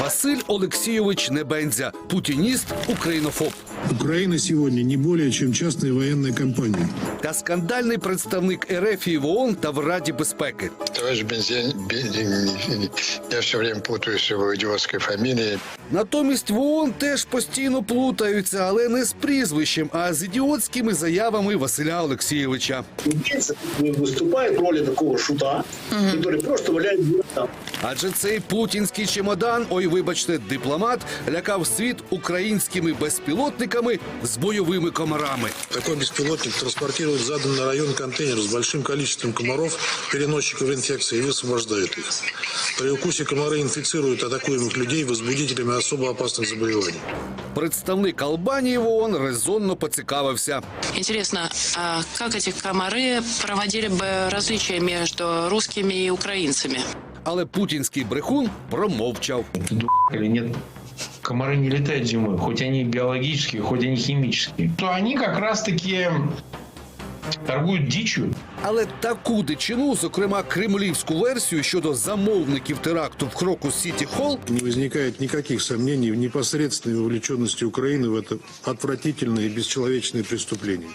Василь Олексійович Небензя, путініст, українофоб. Україна сьогодні не более ніж частна воєнна компанія. Та скандальний представник РФ в ООН та в Раді безпеки. Товариш Бензін, Бен- я все время путаюся в ідіотській идиотской фамилией. Натомість в ООН теж постійно плутаються, але не з прізвищем, а з ідіотськими заявами Василя Олексійовича. Убийца выступает в роли такого шута, который просто валяет дурака. Адже цей путінський чемодан, ой, вибачте, дипломат, лякав світ українськими безпілотниками з бойовими комарами. Такой беспилотник транспортирует в заданный район контейнер с большим количеством комаров, переносчиков инфекции, и высвобождает их. При укусе комары инфицируют атакуемых людей возбудителями особо опасных заболеваний. Представник Албанії в ООН резонно поцікавився. Интересно, а как эти комары проводили бы различия между русскими и украинцами? Але путінський брехун промовчав. Ты дурак или нет? Комары не летают зимой, хоть они биологические, хоть они химические. То они как раз-таки торгуют дичью. Але таку дичину, зокрема кремлівську версію щодо замовників теракту в Крокус Сіті Холл, Не возникает никаких сомнений в непосредственной вовлеченности Украины в это отвратительное и бесчеловечное преступление.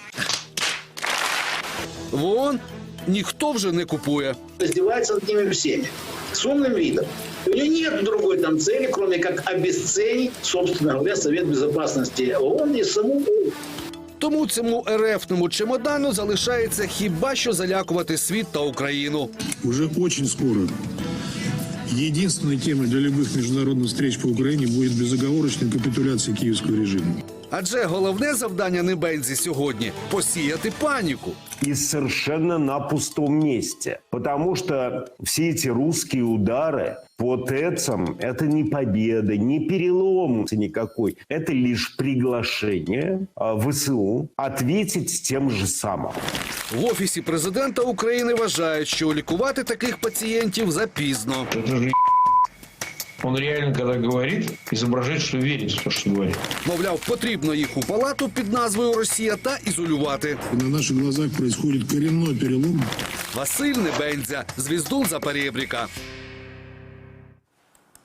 в ООН ніхто вже не купує. Издевается над ними всеми. С умным видом. У нее нет другой там цели, кроме как обесценить, собственно говоря, Совет Безопасности ООН и саму ООН. Тому цьому РФному чемодану залишається хіба що залякувати світ та Україну. Уже очень скоро единственной темой для любых международных встреч по Украине будет безоговорочная капитуляция киевского режима. Адже головне завдання Небензі сьогодні посіяти паніку. и совершенно на пустом месте. Потому что все эти русские удары по ТЭЦам – это не победа, не перелом никакой. Это лишь приглашение а, ВСУ ответить тем же самым. В офісі президента України вважають, що лікувати таких пацієнтів запізно. Он реально, когда говорит, изображает, что верит в то, что говорит. Мовляв, потрібно їх у палату під назвою Росія та ізолювати. На наших глазах происходит коренной перелом Василь Небензя, звіздун за перебріка.